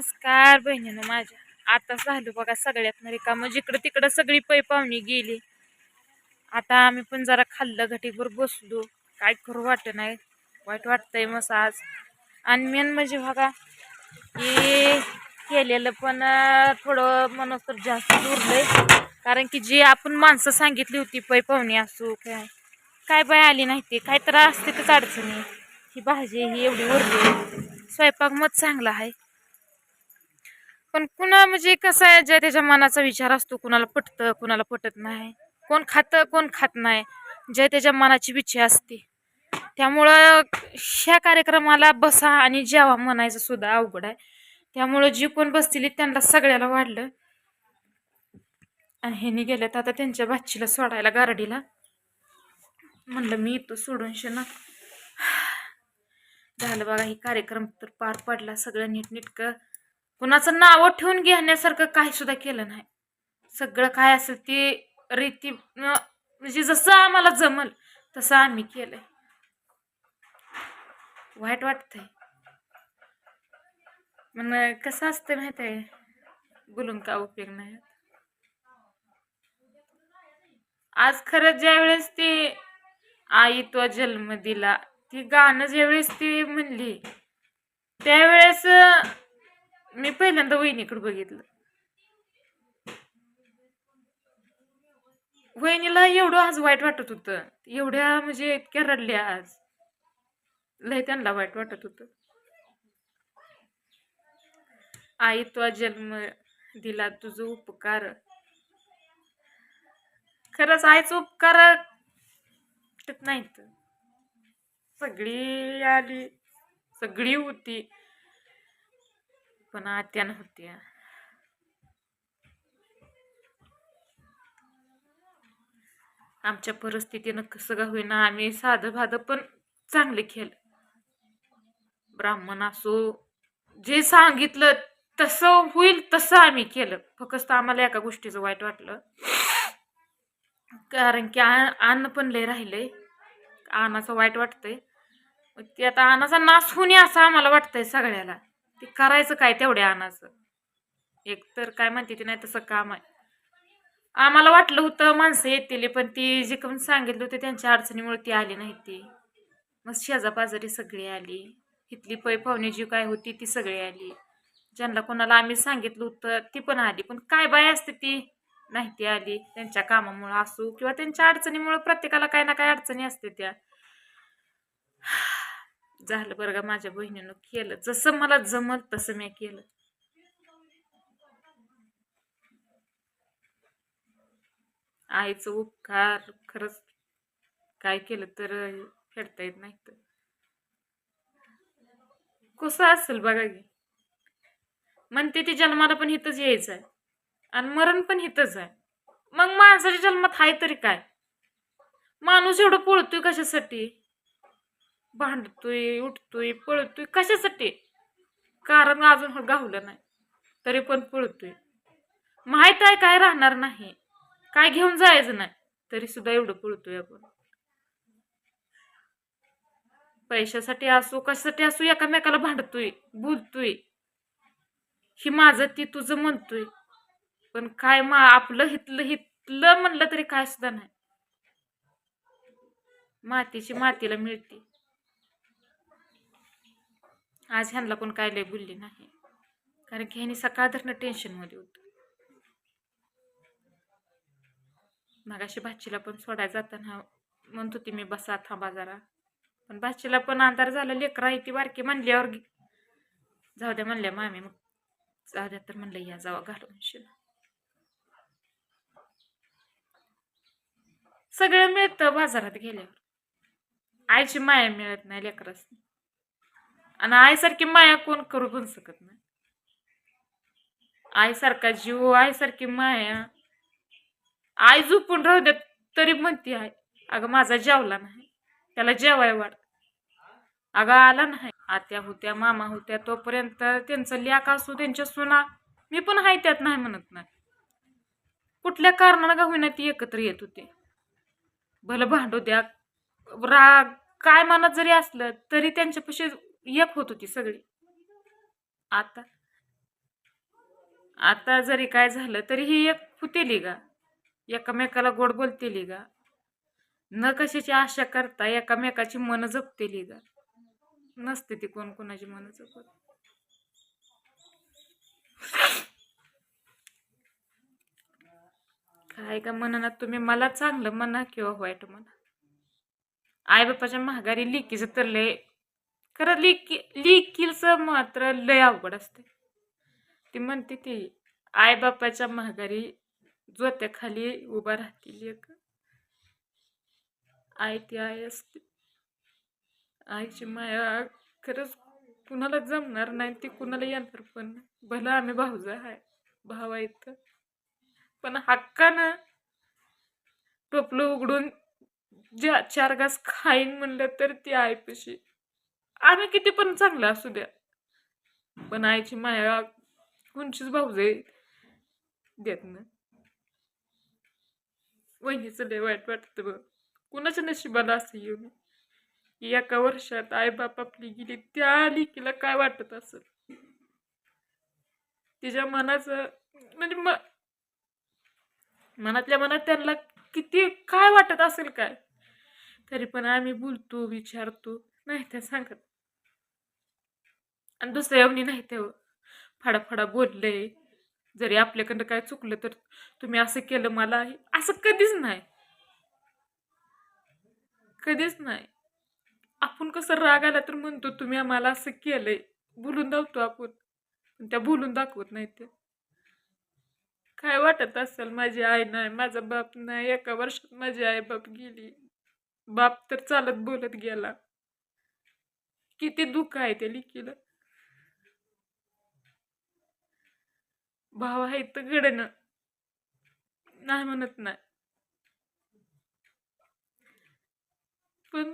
नमस्कार बहिणीनं माझ्या. आता झालो बघा सगळ्यात रिकामं. जिकडं तिकडं सगळी पै पाहुणी गेली. आता आम्ही पण जरा खाल्लं घटीभर बसलो. काय करू वाटत नाही. वाईट वाटतंय मस आज. आणि मेन म्हणजे बघा की केलेलं पण थोडं म्हणून तर जास्त उरलंय कारण की जी आपण माणसं सांगितली होती पै पाहुणी असू काय. काय बाय आली नाही ते. काय तर असते तर अडचणी ही भाजी ही एवढी उरली. स्वयंपाक मत चांगला आहे. पण कुणा म्हणजे कसं आहे ज्या त्याच्या मनाचा विचार असतो कुणाला पटतं कुणाला पटत नाही. कोण खातं कोण खात नाही. ज्या त्याच्या मनाची इच्छा असते. त्यामुळं ह्या कार्यक्रमाला बसा आणि जेवा म्हणायचं सुद्धा अवघड आहे. त्यामुळं जी कोण बसतील त्यांना सगळ्याला वाढलं. आणि ह्यानी गेल्यात आता त्यांच्या भाचीला सोडायला गारडीला. म्हणलं मी येतो सोडून शेना झालं बघा ही कार्यक्रम तर पार पडला. सगळं नीटनीटकं कुणाचं नावं ठेवून घेण्यासारखं काही सुद्धा केलं नाही. सगळं काय असेल ते रीती म्हणजे जसं आम्हाला जमल तसं आम्ही केलंय. वाईट वाटतंय. मग कसं असतं माहीत आहे बोलून का उपयोग नाही आज खरं ज्या वेळेस ती आई तो जन्म दिला ती गाणं ज्यावेळेस ती म्हणली त्यावेळेस मी पहिल्यांदा वहिनीकडे बघितलं. वहिनीला एवढं आज वाईट वाटत होतं. एवढ्या म्हणजे इतक्या रडल्या आज. लय त्यांना वाईट वाटत होतं. आई तो जन्म दिला तुझं उपकार. खरंच आईचं उपकार नाहीत. सगळी आली सगळी होती. पण आत्या नव्हत्या. आमच्या परिस्थितीनं कसं का होईना आम्ही साधं भाधं पण चांगले खेळ ब्राह्मण असो जे सांगितलं तसं होईल तसं आम्ही केलं. फक्त आम्हाला एका गोष्टीचं वाईट वाटलं. कारण की अन्न पण लय राहिलंय. अन्नाचं वाईट वाटतंय. ते आता अन्नाचा नाश होणे असं आम्हाला वाटतंय सगळ्याला. ते करायचं काय तेवढ्या आणाचं एक तर काय म्हणते ते नाही तसं काम आहे. आम्हाला वाटलं होतं माणसं येतील पण ती जे करून सांगितलं होतं त्यांच्या अडचणीमुळे ती आली नाही ती. मग शेजापाजारी सगळी आली. इथली पै पाहुणी जी काय होती ती सगळी आली. ज्यांना कोणाला आम्ही सांगितलं होतं ती पण आली. पण काय बाय असते ती? नाही ती आली. त्यांच्या कामामुळं असू किंवा त्यांच्या अडचणीमुळं प्रत्येकाला काही ना काही अडचणी असते त्या. झालं बरं का माझ्या बहिणीनं केलं. जसं मला जमल तसं मी केलं. आईचं उपकार खरंच काय केलं तर फेडता येत नाही तर. कसं असेल बघा की. म्हणते ती जन्माला पण इथंच यायचं आहे आणि मरण पण हिथंच आहे. मग माणसाच्या जन्मात आहे तरी काय? माणूस एवढं पोळतोय कशासाठी? भांडतोय उठतोय पळतोय कशासाठी? कारण अजून गावलं नाही तरी पण पळतोय. माहीत आहे काय राहणार नाही काय घेऊन जायचं नाही तरी सुद्धा एवढं पळतोय आपण. पैशासाठी असो कशासाठी असो एकामेकाला भांडतोय बोलतोय. ही माझं ती तुझं म्हणतोय. पण काय मा आपलं हितलं हितलं म्हणलं तरी काय सुद्धा नाही. मातीची मातीला मिळते. आज ह्यांना कोण काय लय बोलली नाही. कारण की ह्यानी सकाळ धरणं टेन्शनमध्ये होतं. मगाशी भाचीला पण सोडायला जाताना म्हणत होती मी बसा थांबा जरा. पण भाचीला पण अंधार झाला लेकरा ती बारकी म्हणल्यावर जाऊ द्या म्हणल्या मामी मग. जाऊ द्या तर म्हणलं या जावा घालून शिला सगळं मिळतं बाजारात गेल्यावर. आईची माया मिळत नाही लेकरास आणि आईसारखी माया कोण करू पण शकत नाही. आईसारखा जीव आईसारखी माया. आई झोपून राहू देत तरी म्हणती आहे अगं माझा जेवला नाही. त्याला जेवाय वाट अगं आला नाही. आत्या होत्या मामा होत्या तोपर्यंत त्यांचं लेख असू त्यांच्या सुना. मी पण आहे त्यात नाही म्हणत नाही. कुठल्या कारणानं का होईना ती एकत्र येत होते? भलं भांडू द्या. राग काय मनात जरी असलं तरी त्यांच्यापाशी एक होत होती सगळी. आता आता जरी काय झालं तरी ही एक होतेली गा. एकामेकाला गोड बोलतेली गा. न कशाची आशा करता एकामेकाची मन जपतेली गा. नसते ती कोण कोणाची मन जपत. काय का म्हणा तुम्ही मला चांगलं म्हणा किंवा वाईट म्हणा. आई बापाच्या महागारी लिकीचं तर लय खरं लिकी लिकीचं मात्र लय अवघड असते ती म्हणते ती आई बापाच्या महागारी जोत्याखाली उभा राहतील एक. आई ती आई असते. आईची माया खरंच कुणाला जमणार नाही ती कुणाला येणार पण भला भलं आम्ही भाऊजा आहे भाव आहेत पण हक्कानं टोपलं उघडून ज्या चार घास खाईन म्हणलं तर ती आईपाशी आम्ही किती पण चांगलं असू द्या. पण आईची माया कोणचीच भाऊजे देत ना वहिनीचं लय वाईट वाटतं बघ. कुणाच्या नशिबाला असं येऊन एका वर्षात आई बाप आपली गेली त्या लेकीला काय वाटत असेल? तिच्या मनाचं म्हणजे म मनातल्या मनात त्यांना किती काय वाटत असेल काय? तरी पण आम्ही बोलतो विचारतो नाही त्या सांगत आणि दुसऱ्या एवढी नाही तेव्हा फाडाफाडा बोलले. जरी आपल्याकडं काय चुकलं तर तुम्ही असं केलं मला असं कधीच नाही. कधीच नाही. आपण कसं राग आला तर म्हणतो तुम्ही आम्हाला असं केलंय. बोलून दाखवतो आपण. पण त्या बोलून दाखवत नाही ते. काय वाटत असेल माझी आई नाही माझा बाप नाही एका वर्षात माझी आई बाप गेली. बाप तर चालत बोलत गेला. किती दुःख आहे त्या लिकीला भाव आहे तर गडनं नाही म्हणत नाही. पण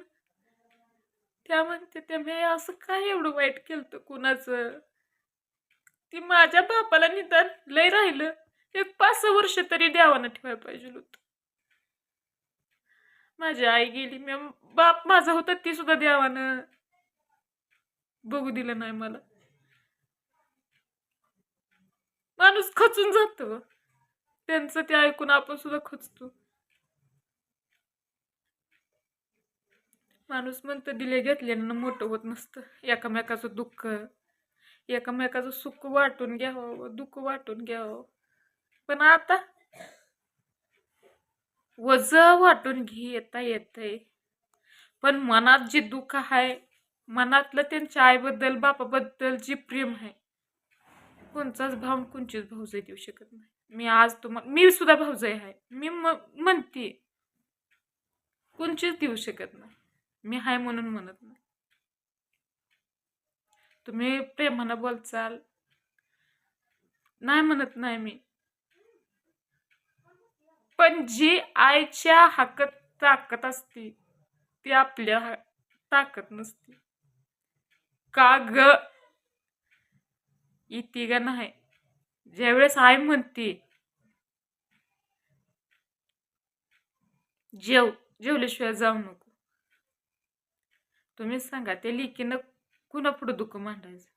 त्या म्हणते त्या मी असं काय एवढं वाईट केलं कुणाचं? ती माझ्या बापाला निदान लय राहिलं. एक पाच सहा वर्ष तरी देवानं ठेवायला पाहिजे होतं. माझी आई गेली मी बाप माझा होता ती सुद्धा देवानं बघू दिलं नाही मला. माणूस खचून जातो. त्यांचं ते ऐकून आपण सुद्धा खचतो. माणूस म्हणतं दिले घेतल्यानं मोठं होत नसतं. एकामेकाचं दुःख एकामेकाचं सुख वाटून घ्यावं दुःख वाटून घ्यावं. पण आता वज वाटून घेता येतंय. पण मनात जे दुःख आहे मनातलं त्यांच्या आईबद्दल बापाबद्दल जे प्रेम आहे कोणचाच भाव कोणचीच भाऊजाई देऊ शकत नाही. मी आज तुम्हाला मी सुद्धा भाऊजाई आहे. मी म्हणते. कोणचीच देऊ शकत नाही. मी हाय म्हणून म्हणत नाही. तुम्ही प्रेमानं बोलचाल. नाही म्हणत नाही मी. पण जी आईच्या हाकत ताकद असते ती आपल्या हा- ताकद नसते. का ग? इती ग नाही. ज्यावेळेस आय म्हणते जेव जेवल्याशिवाय जाऊ नको. तुम्हीच सांगा ते लिकीनं कुणा पुढं दुःख मांडायचं?